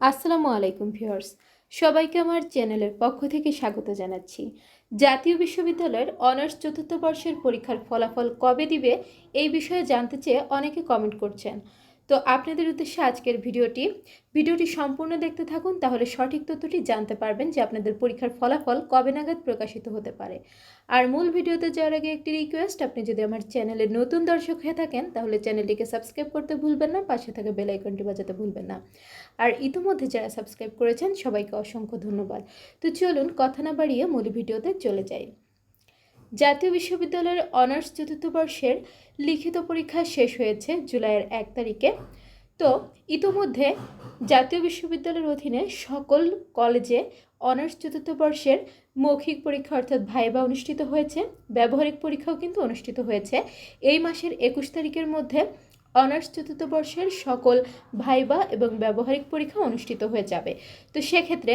আসসালামু আলাইকুম ভিউয়ার্স। সবাইকে আমার চ্যানেলের পক্ষ থেকে স্বাগত জানাচ্ছি। জাতীয় বিশ্ববিদ্যালয়ের অনার্স চতুর্থ বর্ষের পরীক্ষার ফলাফল কবে দিবে এই বিষয়ে জানতে চেয়ে অনেকে কমেন্ট করছেন। তো আপনাদের উদ্দেশ্যে আজকের ভিডিওটি। ভিডিওটি সম্পূর্ণ দেখতে থাকুন, তাহলে সঠিক তথ্যটি জানতে পারবেন যে আপনাদের পরীক্ষার ফলাফল কবে নাগাদ প্রকাশিত হতে পারে। আর মূল ভিডিওতে যাওয়ার আগে একটি রিকোয়েস্ট আপনি যদি আমার চ্যানেলে নতুন দর্শক হয়ে থাকেন, তাহলে চ্যানেলটিকে সাবস্ক্রাইব করতে ভুলবেন না, পাশে থাকা বেল আইকনটি বাজাতে ভুলবেন না। আর ইতিমধ্যে যারা সাবস্ক্রাইব করেছেন, সবাইকে অসংখ্য ধন্যবাদ। তো চলুন, কথা না বাড়িয়ে মূল ভিডিওতে চলে যাই। জাতীয় বিশ্ববিদ্যালয়ের অনার্স চতুর্থ বর্ষের লিখিত পরীক্ষা শেষ হয়েছে জুলাইয়ের এক তারিখে। তো, ইতোমধ্যে জাতীয় বিশ্ববিদ্যালয়ের অধীনে সকল কলেজে অনার্স চতুর্থ বর্ষের মৌখিক পরীক্ষা অর্থাৎ ভাইবা অনুষ্ঠিত হয়েছে। ব্যবহারিক পরীক্ষাও কিন্তু অনুষ্ঠিত হয়েছে। এই মাসের একুশ তারিখের মধ্যে অনার্স চতুর্থ বর্ষের সকল ভাইবা এবং ব্যবহারিক পরীক্ষা অনুষ্ঠিত হয়ে যাবে। তো সেক্ষেত্রে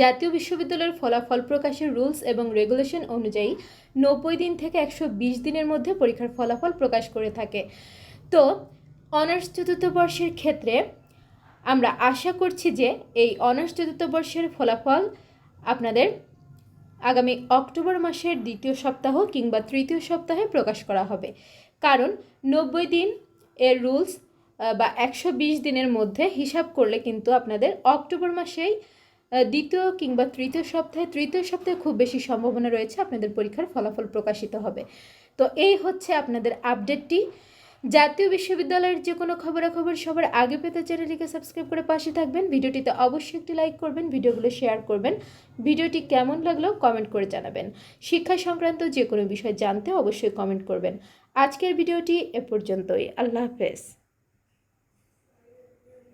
জাতীয় বিশ্ববিদ্যালয়ের ফলাফল প্রকাশের রুলস এবং রেগুলেশন অনুযায়ী নব্বই দিন থেকে একশো বিশ দিনের মধ্যে পরীক্ষার ফলাফল প্রকাশ করে থাকে। তো অনার্স চতুর্থ বর্ষের ক্ষেত্রে আমরা আশা করছি যে এই অনার্স চতুর্থ বর্ষের ফলাফল আপনাদের আগামী অক্টোবর মাসের দ্বিতীয় সপ্তাহ কিংবা তৃতীয় সপ্তাহে প্রকাশ করা হবে। কারণ নব্বই দিন এর রুলস বা একশো বিশ দিনের মধ্যে হিসাব করলে কিন্তু আপনাদের অক্টোবর মাসেই দ্বিতীয় কিংবা তৃতীয় সপ্তাহে তৃতীয় সপ্তাহে খুব বেশি সম্ভাবনা রয়েছে আপনাদের পরীক্ষার ফলাফল প্রকাশিত হবে। তো এই হচ্ছে আপনাদের আপডেটটি। জাতীয় বিশ্ববিদ্যালয়ের যে কোনো খবরাখবর সবার আগে পেতে চ্যানেলটিকে সাবস্ক্রাইব করে পাশে থাকবেন। ভিডিওটিতে অবশ্যই একটি লাইক করবেন, ভিডিওগুলো শেয়ার করবেন। ভিডিওটি কেমন লাগল কমেন্ট করে জানাবেন। শিক্ষা সংক্রান্ত যে কোনো বিষয় জানতে অবশ্যই কমেন্ট করবেন। আজকের ভিডিওটি এ পর্যন্তই। আল্লাহ হাফেজ।